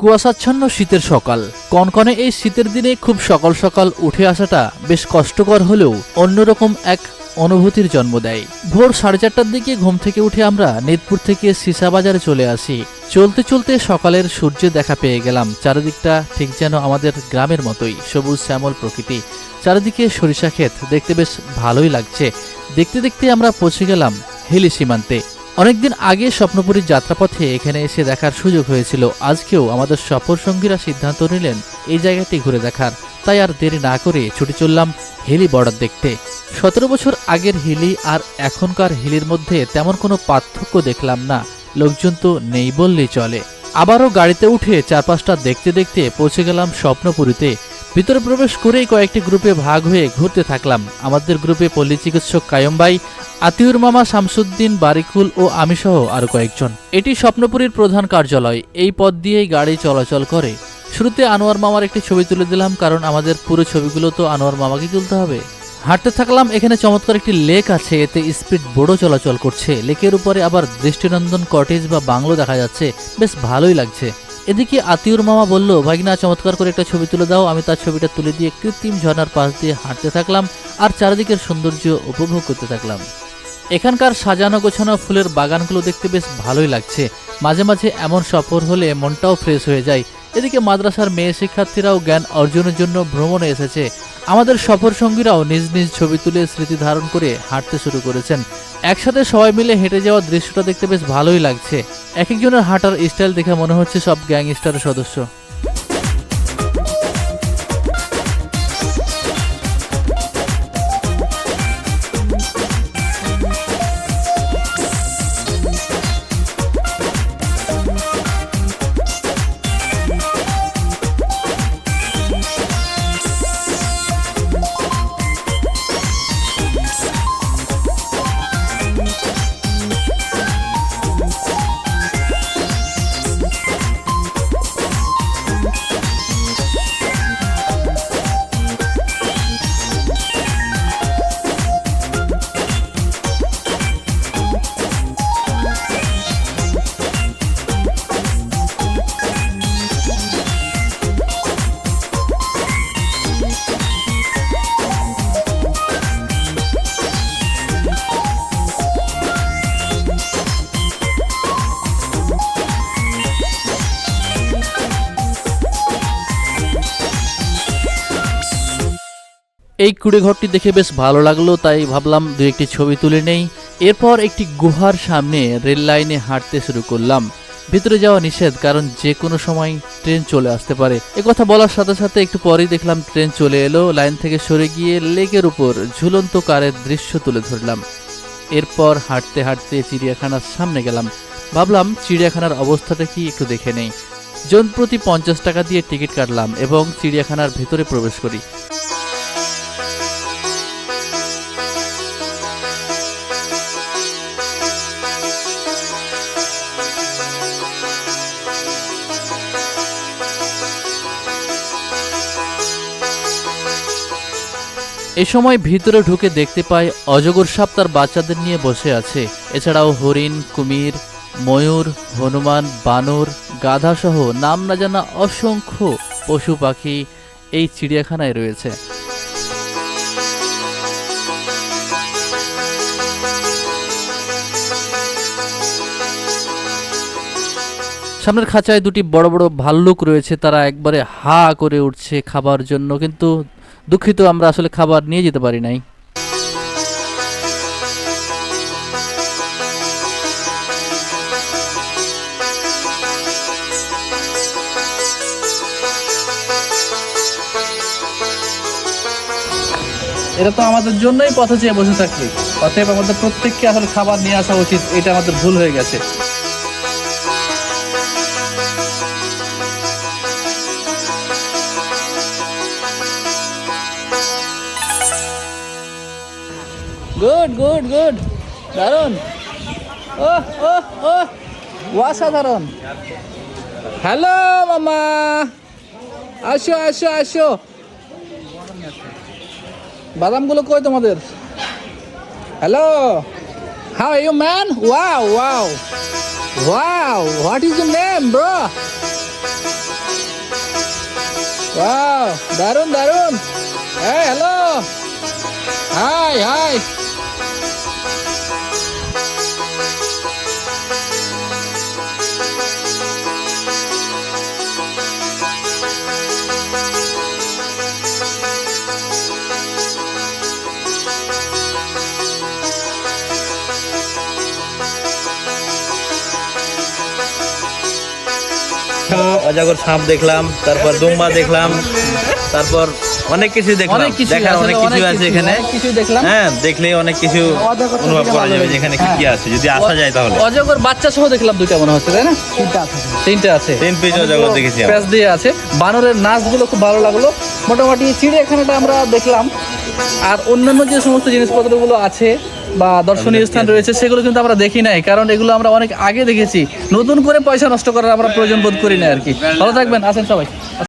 কুয়াশাচ্ছন্ন শীতের সকাল। কনকনে এই শীতের দিনে খুব সকাল সকাল উঠে আসাটা বেশ কষ্টকর হলেও অন্যরকম এক অনুভূতির জন্ম দেয়। ভোর সাড়ে চারটার দিকে ঘুম থেকে উঠে আমরা নেতপুর থেকে সিসা বাজারে চলে আসি। চলতে চলতে সকালের সূর্য দেখা পেয়ে গেলাম। চারিদিকটা ঠিক যেন আমাদের গ্রামের মতোই, সবুজ শ্যামল প্রকৃতি। চারিদিকে সরিষা ক্ষেত, দেখতে বেশ ভালোই লাগছে। দেখতে দেখতে আমরা পৌঁছে গেলাম হিলি সীমান্তে। অনেকদিন আগে স্বপ্নপুরীর যাত্রাপথে এখানে এসে দেখার সুযোগ হয়েছিল। আজকেও আমাদের সফর সঙ্গীরা সিদ্ধান্ত নিলেন এই জায়গাটি ঘুরে দেখার। তাই আর দেরি না করে ছুটে চললাম হিলি বর্ডার দেখতে। সতেরো বছর আগের হিলি আর এখনকার হিলির মধ্যে তেমন কোনো পার্থক্য দেখলাম না। লোকজন তো নেই বললেই চলে। আবারও গাড়িতে উঠে চারপাশটা দেখতে দেখতে পৌঁছে গেলাম স্বপ্নপুরীতে। ভিতরে প্রবেশ করেই কয়েকটি গ্রুপে ভাগ হয়ে ঘুরতে থাকলাম। আমাদের গ্রুপে পল্লী চিকিৎসক কায়ম্বাই, আতিউর মামা শামসুদ্দিন, বারিকুল ও আমিসহ আরও কয়েকজন। এটি স্বপ্নপুরীর প্রধান কার্যালয়। এই পথ দিয়েই গাড়ি চলাচল করে। শুরুতে আনোয়ার মামার একটি ছবি তুলে দিলাম, কারণ আমাদের পুরো ছবিগুলো তো আনোয়ার মামাকে তুলতে হবে। হাঁটতে থাকলাম, এখানে চমৎকার একটি লেক আছে, এতে স্পিড বোর্ডও চলাচল করছে। লেকের উপরে আবার দৃষ্টিনন্দন কটেজ বা বাংলো দেখা যাচ্ছে। বেশ ভালোই লাগছে। এদিকে আতিউর মামা বলল, ভাগিনা, চমৎকার করে একটা ছবি তুলে দাও। আমি তার ছবিটা তুলে দিয়ে কৃত্রিম ঝর্ণার পাশ দিয়ে হাঁটতে থাকলাম আর চারিদিকের সৌন্দর্য উপভোগ করতে থাকলাম। এখানকার সাজানো গোছানো ফুলের বাগানগুলো দেখতে বেশ ভালোই লাগছে। মাঝে মাঝে এমন সফর হলে মনটাও ফ্রেশ হয়ে যায়। এদিকে মাদ্রাসার মেয়ে শিক্ষার্থীরাও জ্ঞান অর্জনের জন্য ভ্রমণে এসেছে। আমাদের সফর সঙ্গীরাও নিজ নিজ ছবি তুলে স্মৃতি ধারণ করে হাঁটতে শুরু করেছেন। একসাথে সবাই মিলে হেঁটে যাওয়ার দৃশ্যটা দেখতে বেশ ভালোই লাগছে। এক একজনের হাঁটার স্টাইল দেখে মনে হচ্ছে সব গ্যাংস্টারের সদস্য। এই কুড়েঘরটি দেখে বেশ ভালো লাগল, তাই ভাবলাম দু একটি ছবি তুলে নেই। এরপর একটি গুহার সামনে রেল লাইনে হাঁটতে শুরু করলাম। ভিতরে যাওয়া নিষেধ, কারণ যে কোনো সময় ট্রেন চলে আসতে পারে। কথা বলার সাথে সাথে একটু পরেই দেখলাম ট্রেন চলে এলো, লাইন থেকে সরে গিয়ে লেকের উপর ঝুলন্ত কারের দৃশ্য তুলে ধরলাম। এরপর হাঁটতে হাঁটতে চিড়িয়াখানার সামনে গেলাম। ভাবলাম চিড়িয়াখানার অবস্থাটা কি একটু দেখে নেই। জন প্রতি পঞ্চাশ টাকা দিয়ে টিকিট কাটলাম এবং চিড়িয়াখানার ভেতরে প্রবেশ করি। এ সময় ভিতরে ঢুকে দেখতে পাই অজগর সাপ তার বাচ্চাদের নিয়ে বসে আছে। এছাড়াও হরিণ, কুমির, ময়ূর, হনুমান, বানর গাধা সহ নাম না জানা অসংখ্য পশু পাখি এই চিড়িয়াখানায় রয়েছে। সামনের খাঁচায় দুটি বড় বড় ভাল্লুক রয়েছে, তারা একবারে হা করে উঠছে খাবার জন্য, কিন্তু দুঃখিত, আমরা আসলে খাবার নিয়ে যেতে পারি নাই। এটা তো আমাদের জন্যই পথে চেয়ে বসে থাকবে অতএব আমাদের প্রত্যেককে আসলে খাবার নিয়ে আসা উচিত, এটা আমাদের ভুল হয়ে গেছে। গুড গুড গুড দারুণ ও ও ও অসাধারণ হ্যালো মামা আসো আসো আসো বাদামগুলো কই তোমাদের? Hello how you man wow wow wow what is your name bro wow দারুণ দারুণ এই হ্যালো হাই হাই অজাগর সাপ দেখলাম তারপর দুম্বা দেখলাম তারপর অনেক কিছু দেখলাম। অনেক কিছু দেখার অনেক কিছু আছে এখানে। অনেক কিছু দেখলাম। হ্যাঁ দেখলে অনেক কিছু অনুভব করা যাবে যে এখানে কি কি আছে যদি আসা যায় তাহলে। অজগর বাচ্চা সহ দেখলাম দুইটা মনে হচ্ছে তাই না? তিনটা আছে। তিন পিস অজগর দেখেছি। প্যাচ দিয়ে আছে। বানরের নাচগুলো খুব ভালো লাগল। মোটামুটি চিড়িয়াখানাটা আমরা দেখলাম। আর অন্যান্য যে সমস্ত জিনিসপত্রগুলো আছে বা দর্শনীয় স্থান রয়েছে সেগুলো কিন্তু আমরা দেখি নাই কারণ এগুলো আমরা অনেক আগে দেখেছি। নতুন করে পয়সা নষ্ট করার আমরা প্রয়োজন বোধ করি না আর কি। ভালো থাকবেন আসেন সবাই।